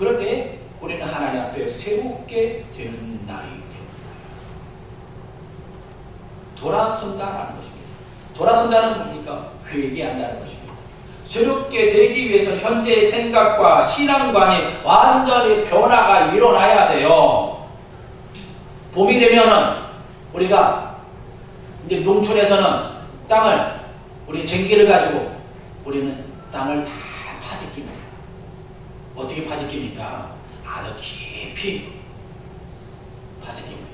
그럴 때 우리는 하나님 앞에 새롭게 되는 날이 됩니다. 돌아선다라는 것입니다. 돌아선다는 뭡니까? 회개한다는 것입니다. 새롭게 되기 위해서 현재의 생각과 신앙관이 완전히 변화가 일어나야 돼요. 봄이 되면은 우리가 이제 농촌에서는 땅을 우리 쟁기를 가지고 우리는 땅을 다 파짓깁니다. 어떻게 파짓깁니까? 아주 깊이 파짓깁니다.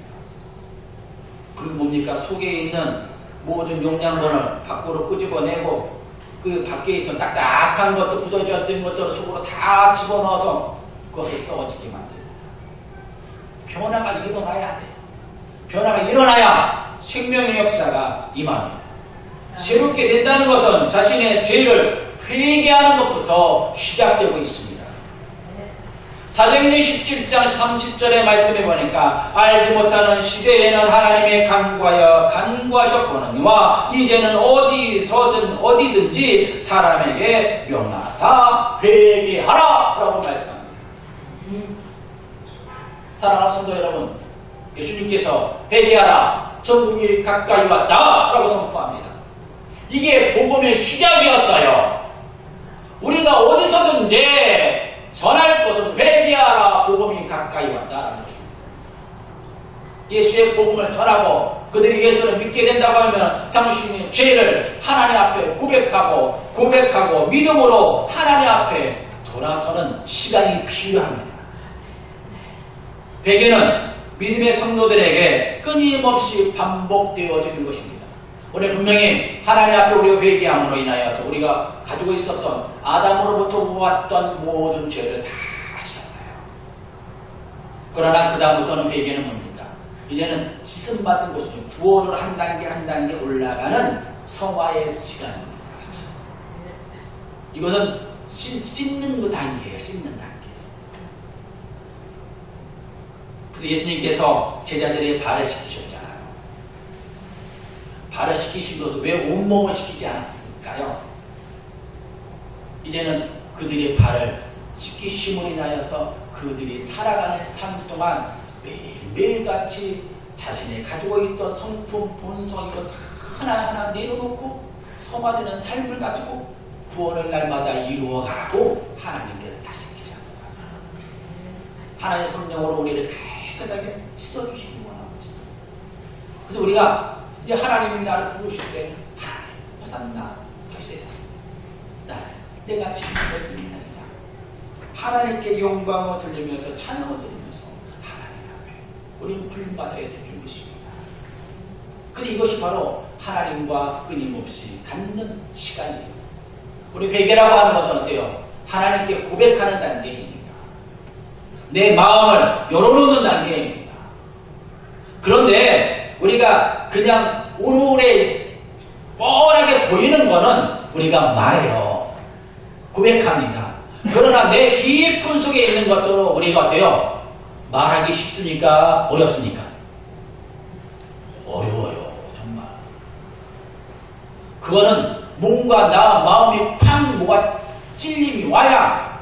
그 뭡니까? 속에 있는 모든 용량분을 밖으로 끄집어내고 그 밖에 있던 딱딱한 것도 굳어졌던 것들 속으로 다 집어넣어서 그것을 썩어지게 만듭니다. 변화가 일어나야 돼요. 변화가 일어나야 생명의 역사가 임합니다. 새롭게 된다는 것은 자신의 죄를 회개하는 것부터 시작되고 있습니다. 사도행전 17장 30절의 말씀에 보니까 알지 못하는 시대에는 하나님의 간구하여 간구하셨거니와 이제는 어디서든 어디든지 사람에게 명하사 회개하라 라고 말씀합니다. 음. 사랑하는 성도 여러분 예수님께서 회개하라 전국이 가까이 왔다 라고 선포합니다. 이게 복음의 시작이었어요. 우리가 어디서든지 전할 것은 복음이 가까이 왔다라는 것입니다. 예수의 복음을 전하고 그들이 예수를 믿게 된다고 하면 당신의 죄를 하나님 앞에 고백하고 고백하고 믿음으로 하나님 앞에 돌아서는 시간이 필요합니다. 회개는 믿음의 성도들에게 끊임없이 반복되어지는 것입니다. 우리 분명히 하나님 앞에 우리가 회개함으로 인하여서 우리가 가지고 있었던 아담으로부터 모았던 모든 죄를 다. 그러나 그 다음부터는 회개는 뭡니까? 이제는 씻음 받는 것이죠. 구원을 한 단계 한 단계 올라가는 성화의 시간입니다. 이것은 씻, 씻는 그 단계예요. 씻는 단계. 그래서 예수님께서 제자들의 발을 씻기셨잖아요. 발을 씻기신 것도 왜 온몸을 씻기지 않았을까요? 이제는 그들의 발을 씻기심으로 인하여서 그들이 살아가는 삶 동안 매일매일같이 자신이 가지고 있던 성품, 본성 이것 하나하나 내려놓고 성화되는 삶을 가지고 구원을 날마다 이루어가고 하나님께서 다시 시작합니다. 하나님의 성령으로 우리를 깨끗하게 씻어주시기 원하고 있습니다. 그래서 우리가 이제 하나님이 나를 부르실 때 하나님 호산나 결세되소서 나를 내가 지금껏 있나이다. 하나님께 영광을 돌리면서 찬양을 드리면서 하나님 앞에 우리는 불받아야 될 줄믿습니다. 그래서 이것이 바로 하나님과 끊임없이 갖는 시간이에요. 우리 회개라고 하는 것은 어때요? 하나님께 고백하는 단계입니다. 내 마음을 열어놓는 단계입니다. 그런데 우리가 그냥 오늘에 뻔하게 보이는 거는 우리가 말해요. 고백합니다. 그러나 내 깊은 속에 있는 것도 우리가 어때요? 말하기 쉽습니까? 어렵습니까? 어려워요. 정말. 그거는 뭔가 나 마음이 쾅 뭐가 찔림이 와야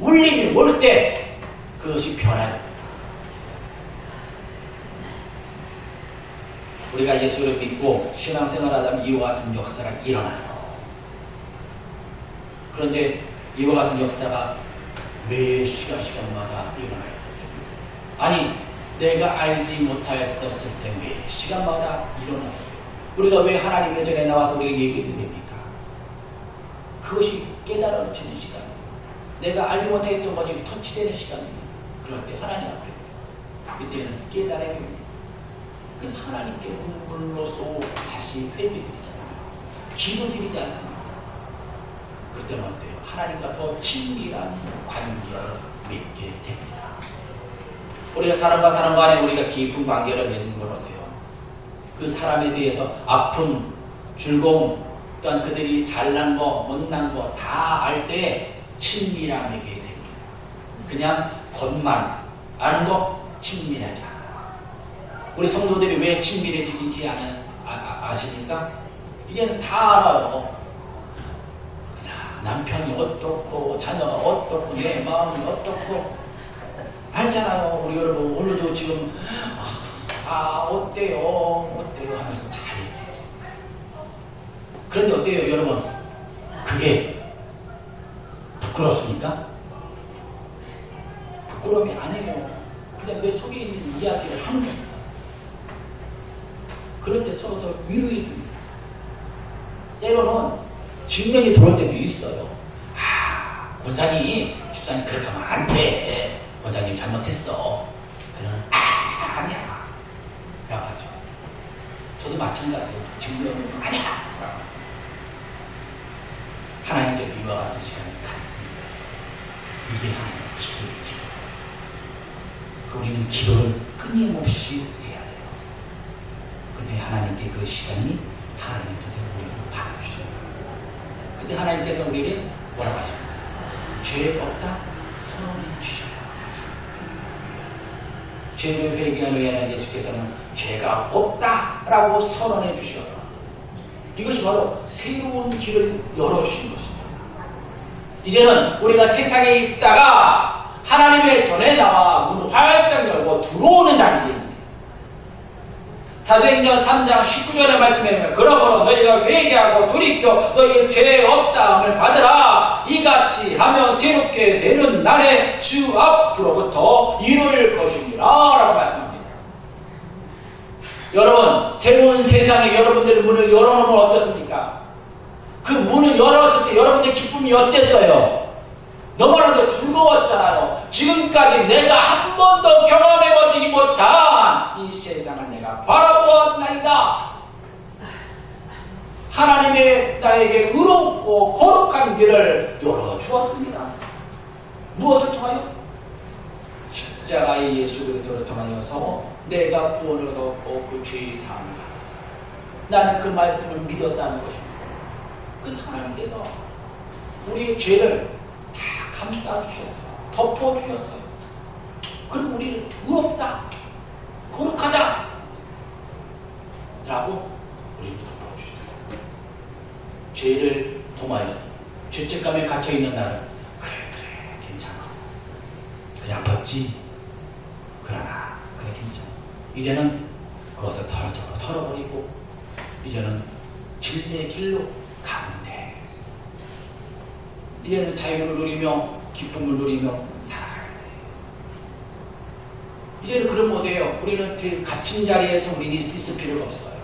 울림이 올 때 그것이 변화요. 우리가 예수를 믿고 신앙생활 하다면 이와 같은 역사가 일어나요. 그런데 이와 같은 역사가 매 시간 시간마다 일어나요. 아니 내가 알지 못하였었을 때 매 시간마다 일어나요. 우리가 왜 하나님 예전에 나와서 우리가 얘기 드립니까? 그것이 깨달아지는 시간이에요. 내가 알지 못했던 것이 터치되는 시간이에요. 그럴 때 하나님 앞에 이때는 깨달음입니다. 그래서 하나님께 눈물로써 다시 회개드리잖아요. 기도드리지 않습니까? 그럴 때는 어때요? 하나님과 더 친밀한 관계를 맺게 됩니다. 우리가 사람과 사람 간에 우리가 깊은 관계를 맺는 건 어때요? 그 사람에 대해서 아픔, 즐거움, 또한 그들이 잘난 거, 못난 거 다 알 때 친밀함이게 됩니다. 그냥 겉만 아는 거 친밀하지 않아요. 우리 성도들이 왜 친밀해지는지 아, 아, 아십니까? 이제는 다 알아요. 남편이 어떻고 자녀가 어떻고 내 마음이 어떻고 알잖아요. 우리 여러분 오늘도 지금 아, 아, 어때요 어때요 하면서 다 얘기했어요. 그런데 어때요 여러분? 그게 부끄럽습니까? 부끄러움이 아니에요. 그냥 내 속에 있는 이야기를 하는 겁니다. 때 서로 더 위로해 줍니다. 때로는 직면이 돌아올 때도 있어요. 아, 권사님, 집사님 그렇게 하면 안 돼. 권사님 잘못했어. 그러면 아, 아니야. 야, 맞아. 저도 마찬가지예요. 직면이 아니야. 하나님께도 이와 같은 시간이 갔습니다. 이게 하나님의 기도. 그 우리는 기도를 끊임없이 해야 돼요. 근데 하나님께 그 시간이 하나님께서 우리를 받아주셔요. 근데 하나님께서 우리를 뭐라고 하십니까? 죄 없다 선언해 주셔요. 죄를 회개하는 후에는 예수께서는 죄가 없다라고 선언해 주셔요. 이것이 바로 새로운 길을 열어주신 것입니다. 이제는 우리가 세상에 있다가 하나님의 전에 나와 문을 활짝 열고 들어오는 단계입니다. 사도행전 3장 19절의 말씀에 보면 그러므로 너희가 회개하고 돌이켜 너희 죄 없다함을 받으라 이같이 하며 새롭게 되는 날에 주 앞으로부터 이룰 것이니라 라고 말씀합니다. 여러분 새로운 세상에 여러분들의 문을 열어놓으면 어떻습니까? 그 문을 열었을 때 여러분의 기쁨이 어땠어요? 너무나도 즐거웠잖아요. 지금까지 내가 한 번도 경험해보지 못한 이 세상을 내가 바라보았나이다. 하나님의 나에게 의롭고 거룩한 길을 열어주었습니다. 무엇을 통하여? 십자가의 예수 그리스도를 통하여서 내가 구원을 얻고 그 죄의 사함을 받았어요. 나는 그 말씀을 믿었다는 것입니다. 그래서 하나님께서 우리의 죄를 다 감싸주셨어요. 덮어주셨어요. 그리고 우리를 의롭다, 거룩하다 라고 우리를 덮어주셨어요. 죄를 범하여 죄책감에 갇혀있는 나를 그래 그래 괜찮아. 그냥 벗지. 그러나 그래 괜찮아. 이제는 그것을 털어버리고 이제는 진리의 길로. 이제는 자유를 누리며 기쁨을 누리며 살아가야 돼. 이제는 그런 못해요. 우리는 그 갇힌 자리에서 우리는 있을 필요가 없어요.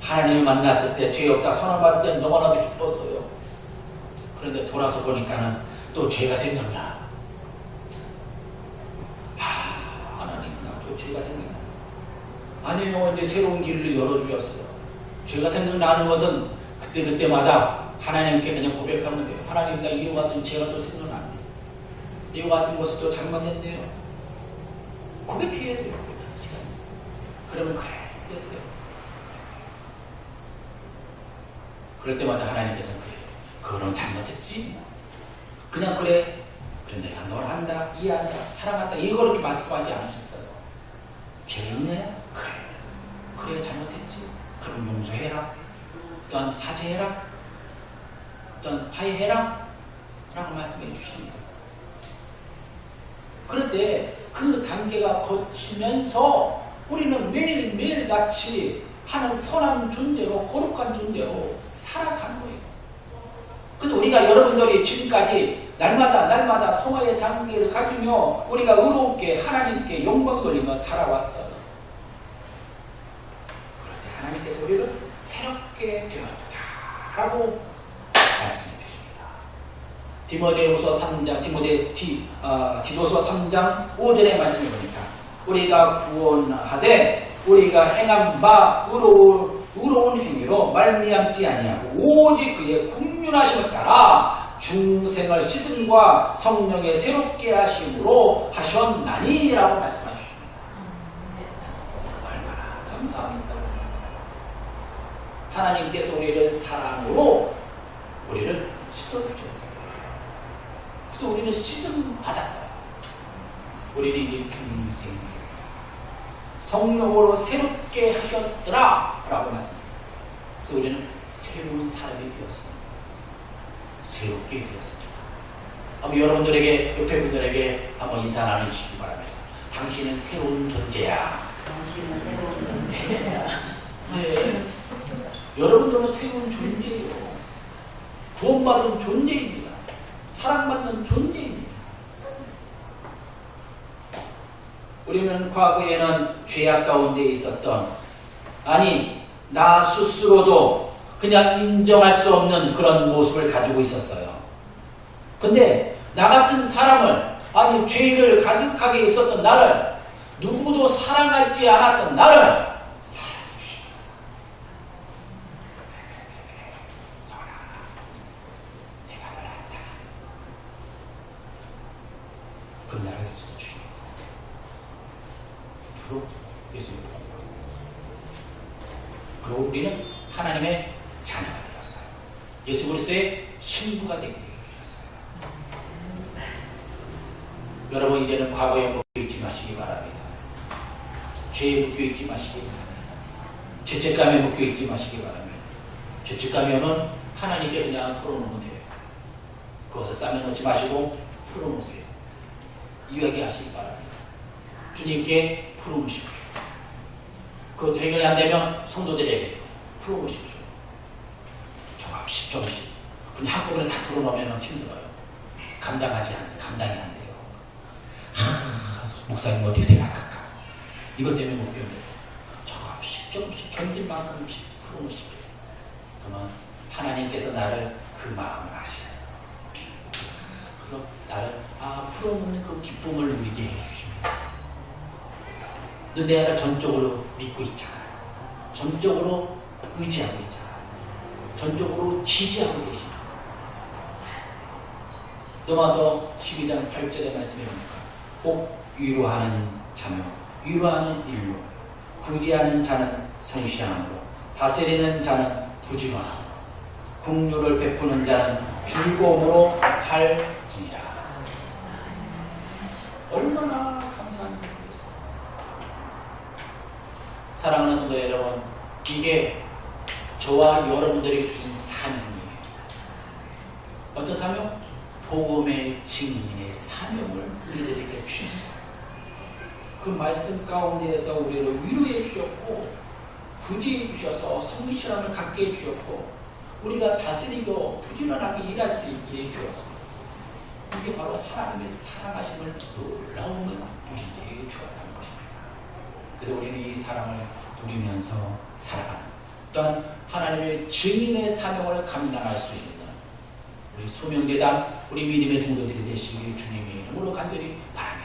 하나님을 만났을 때 죄 없다 선언받을 때는 너무나도 기뻤어요. 그런데 돌아서 보니까는 또 죄가 생각나. 아, 하나님, 나또 죄가 생각나. 아니요, 이제 새로운 길을 열어주었어요. 죄가 생각나는 것은 그때그때마다 하나님께 그냥 고백하면 돼요. 하나님, 나 이와 같은 죄가 또 생각나네. 이와 같은 것을 또 잘못했네요. 고백해야 돼요. 고백하는 시간. 그러면 그래, 그래. 그럴 때마다 하나님께서는 그래. 그거는 잘못했지. 그냥 그래. 그래, 내가 널 한다, 이해한다, 사랑한다. 이거 그렇게 말씀하지 않으셨어요. 죄 있네? 그래. 그래, 잘못했지. 그럼 용서해라. 또한 사죄해라. 또한 화해해라. 라고 말씀해 주십니다. 그런데 그 단계가 거치면서 우리는 매일매일 같이 하는 선한 존재로, 거룩한 존재로 살아가는 거예요. 그래서 우리가 여러분들이 지금까지 날마다 날마다 성화의 단계를 가지며 우리가 의롭게 하나님께 영광 돌리며 살아왔어요. 때 하나님께서 우리를 새롭게 되었다라고 말씀해 주십니다. 디모데후서 3장, 디모데 디, 어, 디도서 3장 5절의 말씀을 보니까 우리가 구원하되 우리가 행한 바 의로운, 의로운 행위로 말미암지 아니하고 오직 그의 국률하심을 따라 중생을 씻음과 성령의 새롭게 하심으로 하셨나니라고 말씀하십니다. 얼마나 감사합니까? 하나님께서 우리를 사랑으로 우리를 씻어주셨어요. 그래서 우리는 씻음 받았어요. 우리는 이제 중생이에요. 성령으로 새롭게 하셨더라 라고 말씀합니다. 그래서 우리는 새로운 사람이 되었습니다. 새롭게 되었습니다. 한번 여러분들에게 옆에 분들에게 한번 인사 나누시기 바랍니다. 당신은 새로운 존재야. 당신은 새로운 존재야. 네. 여러분들은 새로운 존재예요. 구원받은 존재입니다. 사랑받는 존재입니다. 우리는 과거에는 죄악 가운데 있었던 아니 나 스스로도 그냥 인정할 수 없는 그런 모습을 가지고 있었어요. 근데 나 같은 사람을 아니 죄를 가득하게 있었던 나를 누구도 사랑하지 않았던 나를 사랑해 주시고 선아 내가 더 낫다. 그 나를 있어주시고 주로 예수님 그리고 우리는 하나님의 자녀가 되었어요. 예수 그리스도의 신부가 되게 해주셨어요. 여러분 이제는 과거에 묶여 있지 마시기 바랍니다. 죄에 묶여 있지 마시기 바랍니다. 죄책감에 묶여 있지 마시기 바랍니다. 죄책감이 오면 하나님께 그냥 털어놓으면 돼요. 그것을 싸매놓지 마시고 풀어놓으세요. 이야기하시기 바랍니다. 주님께 풀어놓으십시오. 그것도 해결이 안 되면 성도들에게 풀어보십시오. 조금씩 조금씩. 그냥 한꺼번에 다 풀어놓으면 힘들어요. 감당하지 않, 감당이 안. 하, 목사님 어떻게 생각할까? 이것 때문에 못 견뎌요. 조금씩 조금씩 견딜 만큼씩 풀어놓으십시오. 그러면 하나님께서 나를 그 마음을 아셔요. 그래서 나를 아 풀어놓는 그 기쁨을 누리게 해주십니다. 너 내가 전적으로 믿고 있잖아요. 전적으로 의지하고 있잖아요. 전적으로 지지하고 계십니다. 넘어서 12장 8절의 말씀에 보니까 꼭 위로하는 자며 위로하는 일로 구제하는 자는 성실함으로 다스리는 자는 부지런함으로 국류를 베푸는 자는 즐거움으로 할지니라. 얼마나 감사한 일이겠어요. 사랑하는 성도 여러분, 이게 저와 여러분들에게 주신 사명이에요. 어떤 사명? 복음의 증인의 사명을 우리들에게 주셨어요. 그 말씀 가운데에서 우리를 위로해 주셨고, 구제해 주셔서 성실함을 갖게 해 주셨고, 우리가 다스리고 부지런하게 일할 수 있게 해 주었습니다. 이게 바로 하나님의 사랑하심을 놀라운 우리에게 주었다는 것입니다. 그래서 우리는 이 사랑을 누리면서 살아가는 또한 하나님의 증인의 사명을 감당할 수 있는 우리 소명재단 우리 믿음의 성도들이 되시길 주님의 이름으로 간절히 바랍니다.